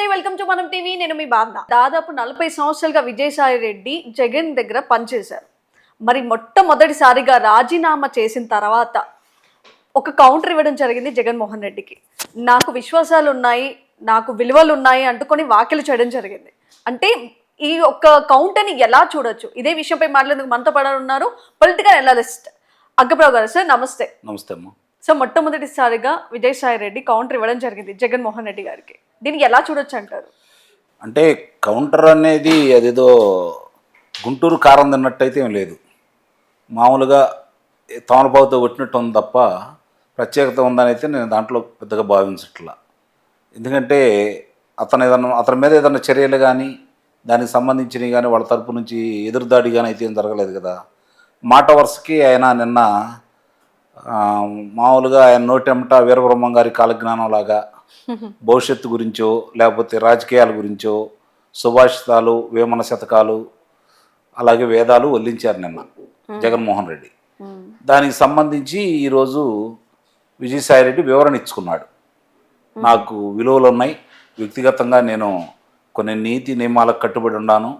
నమస్తే welcome to మనం TV. నేను మీ బాధ దాదాపు నలభై సంవత్సరాలుగా విజయసాయి రెడ్డి జగన్ దగ్గర పనిచేశారు. మరి మొట్టమొదటిసారిగా రాజీనామా చేసిన తర్వాత ఒక కౌంటర్ ఇవ్వడం జరిగింది జగన్మోహన్ రెడ్డికి. నాకు విశ్వాసాలు ఉన్నాయి నాకు విలువలు ఉన్నాయి అంటుకొని వ్యాఖ్యలు చేయడం జరిగింది. అంటే ఈ ఒక్క కౌంటర్ని ఎలా చూడొచ్చు? ఇదే విషయంపై మాట్లాడేందుకు మనతో పడాలన్నారు ఉన్నారు పొలిటికల్ అనలిస్ట్ అగ్గప్రావు గారు. సార్ నమస్తే. నమస్తే అమ్మా. సో మొట్టమొదటిసారిగా విజయసాయి రెడ్డి కౌంటర్ ఇవ్వడం జరిగింది జగన్మోహన్ రెడ్డి గారికి. దీన్ని ఎలా చూడొచ్చు అంటారు? అంటే కౌంటర్ అనేది అదేదో గుంటూరు కారం తిన్నట్టయితే ఏం లేదు. మామూలుగా తమలపాకుతో కొట్టినట్టు ఉంది తప్ప ప్రత్యేకత ఉందని అయితే నేను దాంట్లో పెద్దగా భావించట్లా. ఎందుకంటే అతను ఏదన్నా అతని మీద ఏదైనా చర్యలు కానీ దానికి సంబంధించినవి కానీ వాళ్ళ తరపు నుంచి ఎదురుదాడి కానీ అయితే ఏం జరగలేదు కదా. మాట వరుసకి ఆయన నిన్న మామూలుగా ఆయన నోటెంట వీరబ్రహ్మం గారి కాలజ్ఞానం లాగా భవిష్యత్తు గురించో లేకపోతే రాజకీయాల గురించో సుభాషితాలు వేమన శతకాలు అలాగే వేదాలు వల్లించారు నిన్న జగన్మోహన్ రెడ్డి. దానికి సంబంధించి ఈరోజు విజయసాయిరెడ్డి వివరణ ఇచ్చుకున్నాడు. నాకు విలువలు ఉన్నాయి వ్యక్తిగతంగా నేను కొన్ని నీతి నియమాలకు కట్టుబడి ఉన్నాను.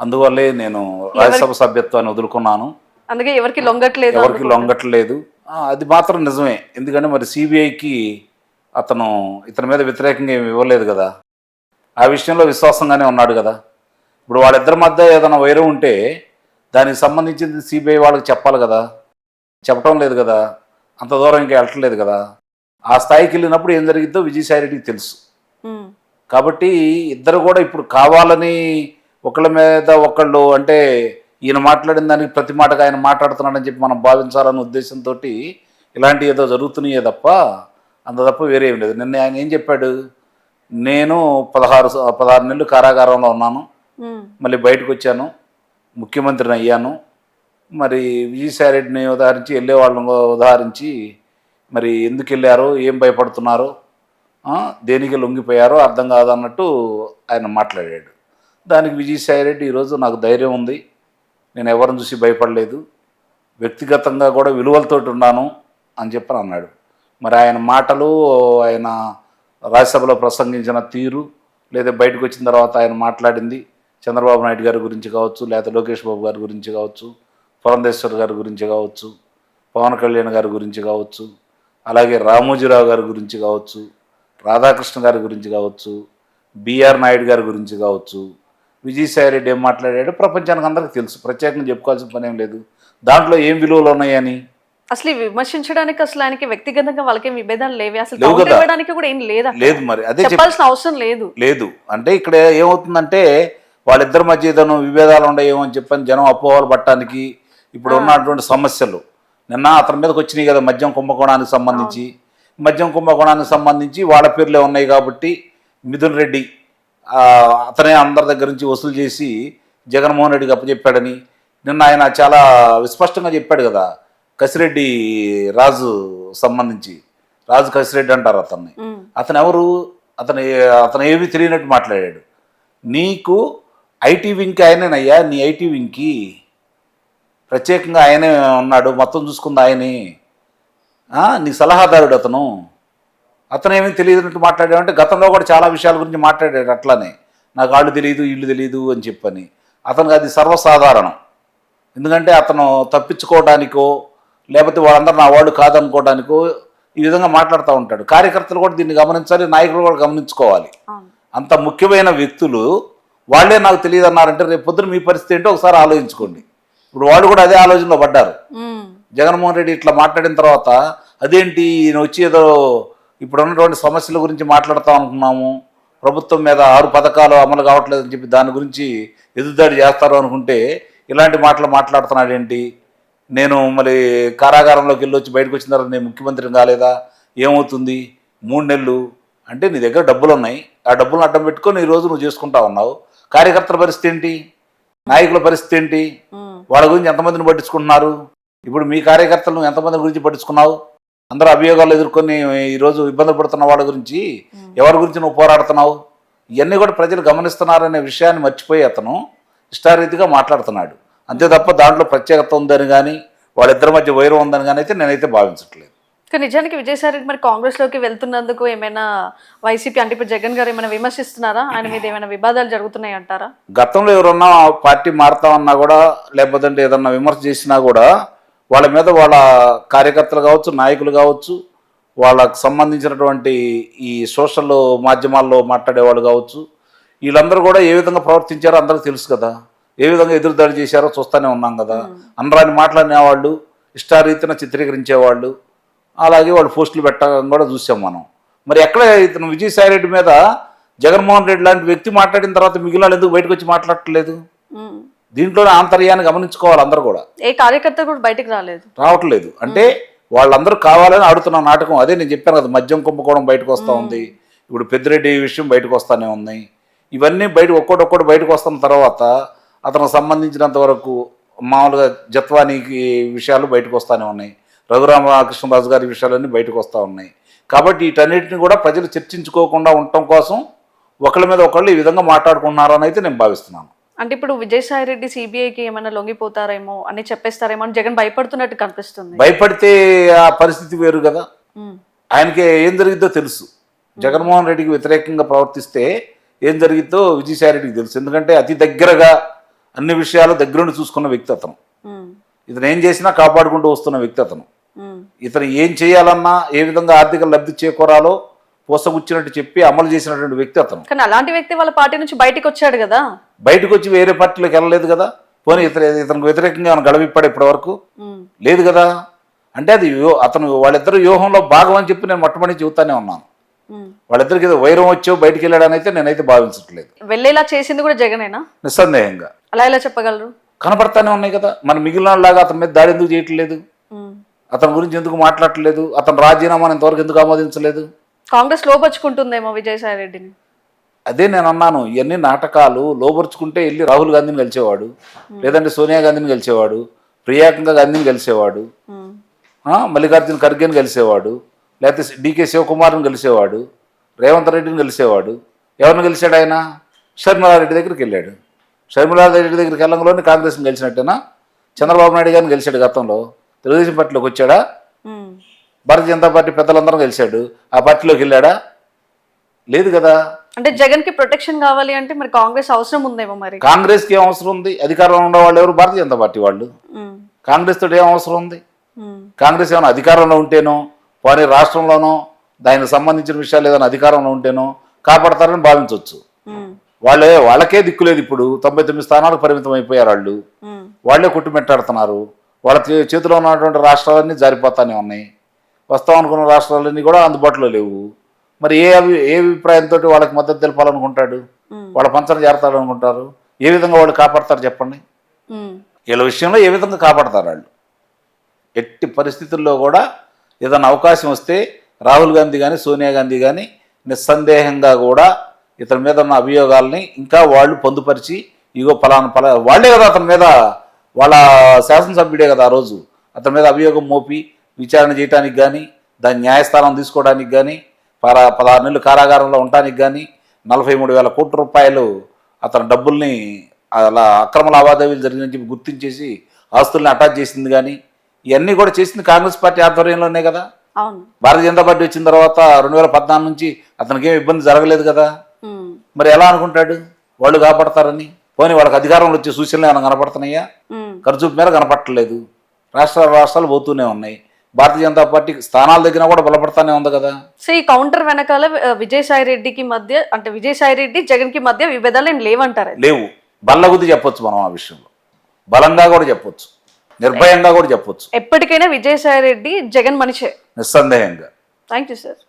అందువల్లే నేను రాజ్యసభ సభ్యత్వాన్ని వదులుకున్నాను. అందుకే ఎవరికి లొంగట్లేదు ఎవరికి లొంగట్లేదు. అది మాత్రం నిజమే. ఎందుకంటే మరి సిబిఐకి అతను ఇతని మీద వ్యతిరేకంగా ఏమి ఇవ్వలేదు కదా. ఆ విషయంలో విశ్వాసంగానే ఉన్నాడు కదా. ఇప్పుడు వాళ్ళిద్దరి మధ్య ఏదైనా వైరం ఉంటే దానికి సంబంధించింది సిబిఐ వాళ్ళకి చెప్పాలి కదా. చెప్పడం లేదు కదా. అంత దూరం ఇంకా వెళ్ళట్లేదు కదా. ఆ స్థాయికి వెళ్ళినప్పుడు ఏం జరిగిద్దో విజయసాయిరెడ్డికి తెలుసు. కాబట్టి ఇద్దరు కూడా ఇప్పుడు కావాలని ఒకళ్ళ మీద ఒకళ్ళు అంటే ఈయన మాట్లాడిన దానికి ప్రతి మాటగా ఆయన మాట్లాడుతున్నాడని చెప్పి మనం భావించాలన్న ఉద్దేశంతో ఇలాంటి ఏదో జరుగుతున్నాయే తప్ప అంత తప్ప వేరే ఏం లేదు. నిన్న ఆయన ఏం చెప్పాడు? నేను పదహారు పదహారు నెలలు కారాగారంలో ఉన్నాను. మళ్ళీ బయటకు వచ్చాను. ముఖ్యమంత్రిని అయ్యాను. మరి విజయసాయిరెడ్డిని ఉదాహరించి వెళ్ళే వాళ్ళని ఉదాహరించి మరి ఎందుకు వెళ్ళారో ఏం భయపడుతున్నారో దేనికి లొంగిపోయారో అర్థం కాదన్నట్టు ఆయన మాట్లాడాడు. దానికి విజయసాయిరెడ్డి ఈరోజు నాకు ధైర్యం ఉంది. నేను ఎవరిని చూసి భయపడలేదు. వ్యక్తిగతంగా కూడా విలువలతోటి ఉన్నాను అని చెప్పని అన్నాడు. మరి ఆయన మాటలు ఆయన రాజ్యసభలో ప్రసంగించిన తీరు లేదా బయటకు వచ్చిన తర్వాత ఆయన మాట్లాడింది చంద్రబాబు నాయుడు గారి గురించి కావచ్చు లేదా లోకేష్ బాబు గారి గురించి కావచ్చు పురంధేశ్వర్ గారి గురించి కావచ్చు పవన్ కళ్యాణ్ గారి గురించి కావచ్చు అలాగే రామోజీరావు గారి గురించి కావచ్చు రాధాకృష్ణ గారి గురించి కావచ్చు బిఆర్ నాయుడు గారి గురించి కావచ్చు విజయసాయి రెడ్డి ఏం మాట్లాడాడో ప్రపంచానికి అందరికీ తెలుసు. ప్రత్యేకంగా చెప్పుకోవాల్సిన పని ఏం లేదు. దాంట్లో ఏం విలువలు ఉన్నాయని అసలు విమర్శించడానికి అసలు ఆయనకి వ్యక్తిగతంగా వాళ్ళకి విభేదాలు లేవే? అసలు. ఇవ్వడానికి కూడా ఏం లేదా? లేదు మరి. అదే చెప్ చెప్పాల్సిన అవసరం లేదు. లేదు. అంటే ఇక్కడ ఏమవుతుందంటే వాళ్ళిద్దరి మధ్య ఏదైనా విభేదాలు ఉన్నాయేమో అని చెప్పని జనం అపోహలు పట్టడానికి ఇప్పుడు ఉన్నటువంటి సమస్యలు. నిన్న అతని మీదకి వచ్చినాయి కదా మద్యం కుంభకోణానికి సంబంధించి. మద్యం కుంభకోణానికి సంబంధించి వాళ్ళ పేర్లే ఉన్నాయి కాబట్టి మిథున్ రెడ్డి అతనే అందరి దగ్గర నుంచి వసూలు చేసి జగన్మోహన్ రెడ్డికి అప్పచెప్పాడని. నిన్న ఆయన చాలా విస్పష్టంగా చెప్పాడు కదా కసిరెడ్డి రాజు సంబంధించి. రాజు కసిరెడ్డి అంటారు అతన్ని. అతను ఎవరు అతను అతను ఏమీ తెలియనట్టు మాట్లాడాడు. నీకు ఐటీ వింగ్కి ఆయనేనయ్యా నీ ఐటీ వింగ్కి ప్రత్యేకంగా ఆయనే ఉన్నాడు మొత్తం చూసుకుంది ఆయనే. నీ సలహాదారుడు అతను. అతను ఏమీ తెలియనట్టు మాట్లాడాడంటే గతంలో కూడా చాలా విషయాల గురించి మాట్లాడాడు అట్లానే. నాకు వాళ్ళు తెలియదు ఇల్లు తెలియదు అని చెప్పని. అతనికి అది సర్వసాధారణం. ఎందుకంటే అతను తప్పించుకోవడానికో లేకపోతే వాళ్ళందరూ నా వాళ్ళు కాదనుకోవడానికో ఈ విధంగా మాట్లాడుతూ ఉంటాడు. కార్యకర్తలు కూడా దీన్ని గమనించాలి నాయకులు కూడా గమనించుకోవాలి. అంత ముఖ్యమైన వ్యక్తులు వాళ్ళే నాకు తెలియదు అన్నారంటే రేపు పొద్దున మీ పరిస్థితి ఏంటో ఒకసారి ఆలోచించుకోండి. ఇప్పుడు వాళ్ళు కూడా అదే ఆలోచనలో పడ్డారు. జగన్మోహన్ రెడ్డి ఇట్లా మాట్లాడిన తర్వాత అదేంటి ఈయన వచ్చి ఏదో ఇప్పుడు ఉన్నటువంటి సమస్యల గురించి మాట్లాడతాం అనుకున్నాము ప్రభుత్వం మీద ఆరు పథకాలు అమలు కావట్లేదని చెప్పి దాని గురించి ఎదురుదాడి చేస్తారు అనుకుంటే ఇలాంటి మాటలు మాట్లాడుతున్నాడు ఏంటి నేను మరి కారాగారంలోకి వెళ్ళి వచ్చి బయటకు వచ్చిన తర్వాత నేను ముఖ్యమంత్రిని కాలేదా? ఏమవుతుంది? మూడు నెలలు. అంటే నీ దగ్గర డబ్బులు ఉన్నాయి. ఆ డబ్బులను అడ్డం పెట్టుకొని ఈ రోజు నువ్వు చేసుకుంటా ఉన్నావు. కార్యకర్తల పరిస్థితి ఏంటి? నాయకుల పరిస్థితి ఏంటి? వాళ్ళ గురించి ఎంతమందిని పట్టించుకుంటున్నారు? ఇప్పుడు మీ కార్యకర్తలు నువ్వు ఎంతమంది గురించి పట్టించుకున్నావు? అందరూ అభియోగాలు ఎదుర్కొని ఈరోజు ఇబ్బంది పడుతున్న వాళ్ళ గురించి ఎవరి గురించి నువ్వు పోరాడుతున్నావు? ఇవన్నీ కూడా ప్రజలు గమనిస్తున్నారనే విషయాన్ని మర్చిపోయి అతను ఇష్టారీతిగా మాట్లాడుతున్నాడు. అంతే తప్ప దాంట్లో ప్రత్యేకత ఉందని కానీ వాళ్ళిద్దరి మధ్య వైరం ఉందని కానీ అయితే నేనైతే భావించట్లేదు. నిజానికి విజయసాయి రెడ్డి మరి కాంగ్రెస్లోకి వెళ్తున్నందుకు ఏమైనా వైసీపీ అంటే ఇప్పుడు జగన్ గారు ఏమైనా విమర్శిస్తున్నారా? ఆయన మీద ఏమైనా వివాదాలు జరుగుతున్నాయి అంటారా? గతంలో ఎవరన్నా పార్టీ మారుతామన్నా కూడా లేకపోతే ఏదన్నా విమర్శ చేసినా కూడా వాళ్ళ మీద వాళ్ళ కార్యకర్తలు కావచ్చు నాయకులు కావచ్చు వాళ్ళకు సంబంధించినటువంటి ఈ సోషల్ మాధ్యమాల్లో మాట్లాడేవాళ్ళు కావచ్చు వీళ్ళందరూ కూడా ఏ విధంగా ప్రవర్తించారో అందరికీ తెలుసు కదా. ఏ విధంగా ఎదురుదాడి చేశారో చూస్తూనే ఉన్నాం కదా. అనరాని మాట్లాడినేవాళ్ళు ఇష్టారీతిన చిత్రీకరించేవాళ్ళు అలాగే వాళ్ళు పోస్టులు పెట్టడం కూడా చూసాం మనం. మరి ఎక్కడ ఇతను విజయసాయి రెడ్డి మీద జగన్మోహన్ రెడ్డి లాంటి వ్యక్తి మాట్లాడిన తర్వాత మిగిలిన ఎందుకు బయటకు వచ్చి మాట్లాడట్లేదు ఉమ్. దీంట్లోనే ఆంతర్యాన్ని గమనించుకోవాలి అందరూ కూడా. ఏ కార్యకర్త కూడా బయటకు రాలేదు. రావట్లేదు. అంటే వాళ్ళందరూ కావాలని ఆడుతున్న నాటకం అదే నేను చెప్పాను కదా మద్యం కుంభకోణం బయటకు వస్తూ ఉంది ఇప్పుడు పెద్దిరెడ్డి విషయం బయటకు వస్తానే ఉంది. ఇవన్నీ బయట ఒక్కొక్కటి బయటకు వస్తున్న తర్వాత అతనికి సంబంధించినంత వరకు మామూలుగా జత్వానికి విషయాలు బయటకు వస్తూనే ఉన్నాయి. రఘురామకృష్ణరాజు గారి విషయాలన్నీ బయటకు వస్తూ ఉన్నాయి. కాబట్టి వీటన్నిటిని కూడా ప్రజలు చర్చించుకోకుండా ఉండటం కోసం ఒకళ్ళ మీద ఒకళ్ళు ఈ విధంగా మాట్లాడుకుంటున్నారని అయితే నేను భావిస్తున్నాను. అంటే ఇప్పుడు విజయసాయి రెడ్డి సిబిఐకి ఏమైనా లొంగిపోతారేమో అని చెప్పేస్తారేమో అని జగన్ భయపడుతున్నట్టు కనిపిస్తుంది. భయపడితే ఆ పరిస్థితి వేరు కదా. ఆయనకి ఏం జరిగిద్దో తెలుసు. జగన్మోహన్ రెడ్డికి వ్యతిరేకంగా ప్రవర్తిస్తే ఏం జరిగిద్దో విజయసాయి రెడ్డికి తెలుసు. ఎందుకంటే అతి దగ్గరగా అన్ని విషయాలు దగ్గరుండి చూసుకున్న వ్యక్తి అతను. ఇతను ఏం చేసినా కాపాడుకుంటూ వస్తున్న వ్యక్తి అతను. ఇతను ఏం చేయాలన్నా ఏ విధంగా ఆర్థిక లబ్ధి చేకూరాలో పోసగుచ్చినట్టు చెప్పి అమలు చేసినటువంటి వ్యక్తి అతను. కానీ అలాంటి వ్యక్తి వాళ్ళ పార్టీ నుంచి బయటికి వచ్చాడు కదా. బయటకు వచ్చి వేరే పార్టీలోకి వెళ్ళలేదు కదా. పోనీ ఇతను ఇతనికి వ్యతిరేకంగా గడవిప్పాడు ఇప్పటి వరకు. లేదు కదా. అంటే అది అతను వాళ్ళిద్దరు వ్యూహంలో భాగం అని చెప్పి నేను మొట్టమొదటి చెబుతానే ఉన్నాను. వాళ్ళిద్దరికి ఏదో వైరం వచ్చో బయటికి వెళ్ళాడని అయితే నేనైతే భావించట్లేదు. వెళ్ళేలా చేసింది కూడా జగనేనా? నిస్సందేహంగా. అలా ఎలా చెప్పగలరు? కనపడతానే ఉన్నాయి కదా. మన మిగిలిన వాళ్ళలాగా అతని మీద దాడి ఎందుకు చేయట్లేదు. అతని గురించి ఎందుకు మాట్లాడట్లేదు? అతను రాజీనామాను ఇంతవరకు ఎందుకు ఆమోదించలేదు? కాంగ్రెస్ లోపరుచుకుంటుందేమో విజయసాయి రెడ్డిని అదే నేను అన్నాను ఇవన్నీ నాటకాలు లోపరుచుకుంటే వెళ్ళి రాహుల్ గాంధీని కలిసేవాడు లేదంటే సోనియా గాంధీని కలిసేవాడు ప్రియాంక గాంధీని కలిసేవాడు మల్లికార్జున ఖర్గేని కలిసేవాడు లేకపోతే డికే శివకుమార్ని కలిసేవాడు రేవంత్ రెడ్డిని కలిసేవాడు. ఎవరిని కలిశాడు ఆయన? షర్మిలారెడ్డి దగ్గరికి వెళ్ళాడు. షర్మిలారెడ్డి దగ్గరికి వెళ్ళంలోనే కాంగ్రెస్ని గెలిచినట్టేనా చంద్రబాబు నాయుడు గారిని గెలిచాడు గతంలో. తెలుగుదేశం పార్టీలోకి వచ్చాడా. భారతీయ జనతా పార్టీ పెద్దలందరం గెలిచాడు. ఆ పార్టీలోకి వెళ్ళాడా? లేదు కదా. అంటే జగన్కి ప్రొటెక్షన్ కావాలి అంటే మరి కాంగ్రెస్ అవసరం ఉందేమో మరి? కాంగ్రెస్కి ఏం అవసరం ఉంది? అధికారంలో ఉన్న వాళ్ళు ఎవరు? భారతీయ జనతా పార్టీ వాళ్ళు. కాంగ్రెస్ తోటి ఏం అవసరం ఉంది. కాంగ్రెస్ ఏమైనా అధికారంలో ఉంటేనో వారి రాష్ట్రంలోనో దానికి సంబంధించిన విషయాలు ఏదైనా అధికారంలో ఉంటేనో కాపాడతారని భావించవచ్చు. వాళ్ళే వాళ్ళకే దిక్కులేదు ఇప్పుడు. తొంభై తొమ్మిది స్థానాలకు పరిమితం అయిపోయారు వాళ్ళు. వాళ్ళే కొట్టుమెట్టాడుతున్నారు. వాళ్ళ చేతిలో ఉన్నటువంటి రాష్ట్రాలన్నీ జారిపోతానే ఉన్నాయి. వస్తాం అనుకున్న రాష్ట్రాలన్నీ కూడా అందుబాటులో లేవు. మరి ఏ అభి ఏ అభిప్రాయంతో వాళ్ళకి మద్దతు తెలపాలనుకుంటాడు. వాళ్ళ పంచన చేరతాడు అనుకుంటారు ఏ విధంగా వాళ్ళు కాపాడతారు చెప్పండి. వీళ్ళ విషయంలో ఏ విధంగా కాపాడతారు వాళ్ళు? ఎట్టి పరిస్థితుల్లో కూడా ఏదైనా అవకాశం వస్తే రాహుల్ గాంధీ కానీ సోనియా గాంధీ కానీ నిస్సందేహంగా కూడా ఇతని మీద ఉన్న అభియోగాల్ని ఇంకా వాళ్ళు పొందుపరిచి ఇగో ఫలానా ఫలా వాళ్ళే కదా అతని మీద వాళ్ళ శాసనసభ్యుడే కదా ఆ రోజు. అతని మీద అభియోగం మోపి విచారణ చేయడానికి కానీ దాని న్యాయస్థానం తీసుకోవడానికి కానీ పర పదహారు నెలలు కారాగారంలో ఉండటానికి కానీ నలభై మూడు వేల కోట్ల రూపాయలు అతని డబ్బుల్ని అలా అక్రమ లావాదేవీలు జరిగినని చెప్పి గుర్తించేసి ఆస్తుల్ని అటాచ్ చేసింది కానీ ఇవన్నీ కూడా చేసింది కాంగ్రెస్ పార్టీ ఆధ్వర్యంలోనే కదా? భారతీయ జనతా పార్టీ వచ్చిన తర్వాత రెండు వేల పద్నాలుగు నుంచి అతనికి ఏం ఇబ్బంది జరగలేదు కదా. మరి ఎలా అనుకుంటాడు? వాళ్ళు కాపాడతారని? పోనీ వాళ్ళకి అధికారంలో వచ్చే సూచనలు ఏమైనా కనపడుతున్నాయా. ఖర్చు మేర కనపట్టలేదు రాష్ట్ర రాష్ట్రాలు పోతూనే ఉన్నాయి. భారతీయ జనతా పార్టీ స్థానాల దగ్గర కూడా బలపడతానే ఉంది కదా. సో ఈ కౌంటర్ వెనకాల విజయసాయి రెడ్డికి మధ్య అంటే విజయసాయి రెడ్డి జగన్కి మధ్య విభేదాలు ఏం లేవంటారు. లేవు. బల్లగుద్ది చెప్పొచ్చు మనం ఆ విషయంలో. బలంగా కూడా చెప్పొచ్చు. నిర్భయంగా కూడా చెప్పొచ్చు. ఎప్పటికైనా విజయసాయి రెడ్డి జగన్ మనిషే. నిస్సందేహంగా. Thank you sir.